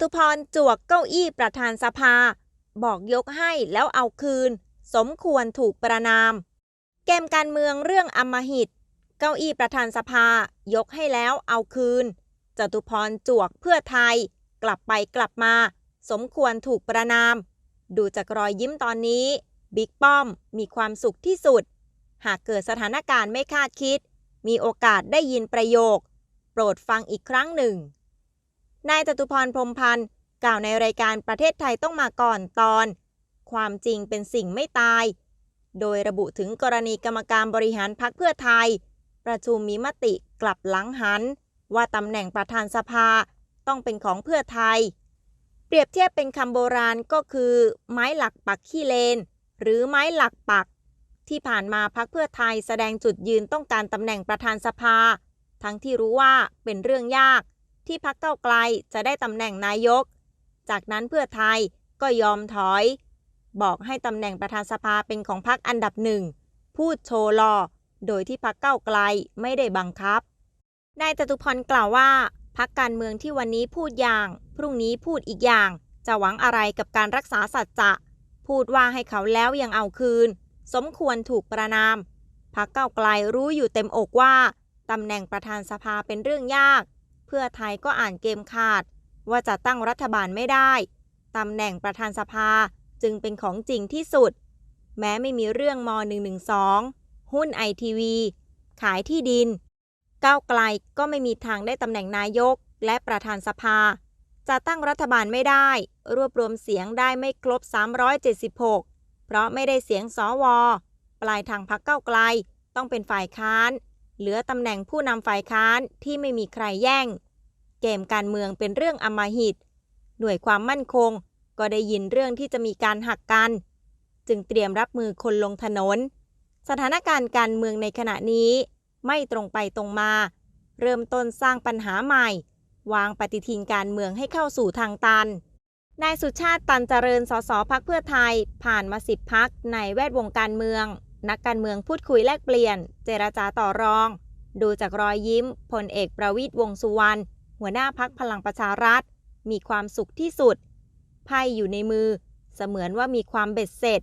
ตุพรจวกเก้าอี้ประธานสภา บอกยกให้แล้วเอาคืน สมควรถูกประนาม เกมการเมืองเรื่องอมหิต เก้าอี้ประธานสภา ยกให้แล้วเอาคืน จตุพรจวกเพื่อไทย กลับไปกลับมา สมควรถูกประนาม ดูจากรอยยิ้มตอนนี้ บิ๊กป้อมมีความสุขที่สุด หากเกิดสถานการณ์ไม่คาดคิด มีโอกาสได้ยินประโยค โปรดฟังอีกครั้งหนึ่ง นายจตุพรพรมพันธ์กล่าวในรายการประเทศไทยต้องมาก่อนตอน ความจริงเป็นสิ่งไม่ตาย โดยระบุถึงกรณีกรรมการบริหารพักเพื่อไทย ประชุมมีมติกลับหลังหัน ว่าตำแหน่งประธานสภาต้องเป็นของเพื่อไทย เปรียบเทียบเป็นคำโบราณก็คือ ไม้หลักปักขี้เลน หรือไม้หลักปัก ที่ผ่านมาพักเพื่อไทยแสดงจุดยืนต้องการตำแหน่งประธานสภา ทั้งที่รู้ว่าเป็นเรื่องยาก ที่พักเก้าไกลจะได้ตำแหน่งนายก จากนั้นเพื่อไทยก็ยอมถอย บอกให้ตำแหน่งประธานสภาเป็นของพักอันดับหนึ่ง พูดโชว์ลอ โดยที่พักเก้าไกลไม่ได้บังคับ นายจตุพรกล่าวว่า พักการเมืองที่วันนี้พูดอย่าง พรุ่งนี้พูดอีกอย่าง จะหวังอะไรกับการรักษาสัจจะพูดว่าให้เขาแล้วยังเอาคืน สมควรถูกประนามพักเก้าไกลรู้อยู่เต็มอกว่าตำแหน่งประธานสภาเป็นเรื่องยาก เพื่อไทยก็อ่านเกมขาด ว่าจะตั้งรัฐบาลไม่ได้ตำแหน่งประธานสภาจึงเป็นของจริงที่สุด แม้ไม่มีเรื่องม .112 หุ้นไอทีวีขายที่ดิน ก้าวไกลก็ไม่มีทางได้ตำแหน่งนายกและประธานสภา จะตั้งรัฐบาลไม่ได้ รวบรวมเสียงได้ไม่ครบ 376 เพราะไม่ได้เสียงสวปลายทางพักเก้าไกลต้องเป็นฝ่ายค้าน เหลือตำแหน่งผู้นำฝ่ายค้านที่ไม่มีใครแย่ง เกมการเมืองเป็นเรื่องอำมหิต หน่วยความมั่นคงก็ได้ยินเรื่องที่จะมีการหักกัน จึงเตรียมรับมือคนลงถนน สถานการณ์การเมืองในขณะนี้ไม่ตรงไปตรงมา เริ่มต้นสร้างปัญหาใหม่ วางปฏิทินการเมืองให้เข้าสู่ทางตันนายสุชาติตันเจริญสสพักเพื่อไทย ผ่านมาสิบพักในแวดวงการเมือง นักการเมืองพูดคุยแลกเปลี่ยน เจรจาต่อรอง ดูจากรอยยิ้มพลเอกประวิตยวงสุวรรณหัวหน้าพักพลังประชารัฐ มีความสุขที่สุดไพ่อยู่ในมือ เสมือนว่ามีความเบ็ดเสร็จ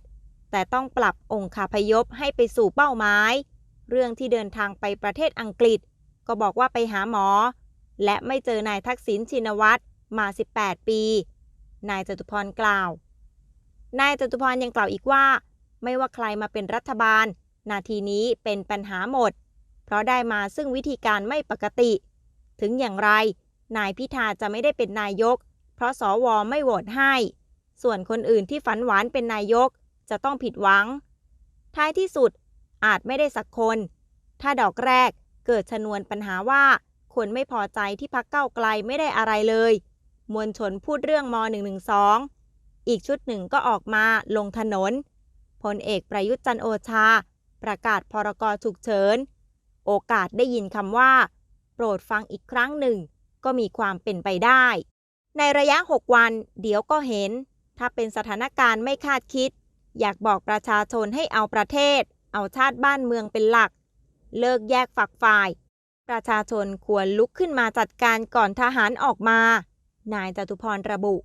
แต่ต้องปรับองค์คาพยพให้ไปสู่เป้าหมาย เรื่องที่เดินทางไปประเทศอังกฤษ ก็บอกว่าไปหาหมอ และไม่เจอนายทักษิณชินวัตรมา 18 ปี นายจตุพรกล่าว นายจตุพรยังกล่าวอีกว่า ไม่ว่าใครมาเป็นรัฐบาล นาทีนี้เป็นปัญหาหมด เพราะได้มาซึ่งวิธีการไม่ปกติ ถึงอย่างไร นายพิธาจะไม่ได้เป็นนายก เพราะสวไม่โหวตให้ ส่วนคนอื่นที่ฝันหวานเป็นนายกจะต้องผิดหวัง ท้ายที่สุดอาจไม่ได้สักคน ถ้าดอกแรกเกิดชนวนปัญหาว่า คนไม่พอใจที่พักเก้าไกลไม่ได้อะไรเลย มวลชนพูดเรื่องม .112 อีกชุดหนึ่งก็ออกมาลงถนน พลเอกประยุทธ์จันโอชา ประกาศพรกฉุกเฉิน โอกาสได้ยินคำว่า โปรดฟังอีกครั้งหนึ่ง ก็มีความเป็นไปได้ ในระยะ 6 วัน เดี๋ยวก็เห็น ถ้าเป็นสถานการณ์ไม่คาดคิด อยากบอกประชาชนให้เอาประเทศ เอาชาติบ้านเมืองเป็นหลัก เลิกแยกฝักฝ่าย ประชาชนควรลุกขึ้นมาจัดการก่อนทหารออกมา นายจตุพรระบุ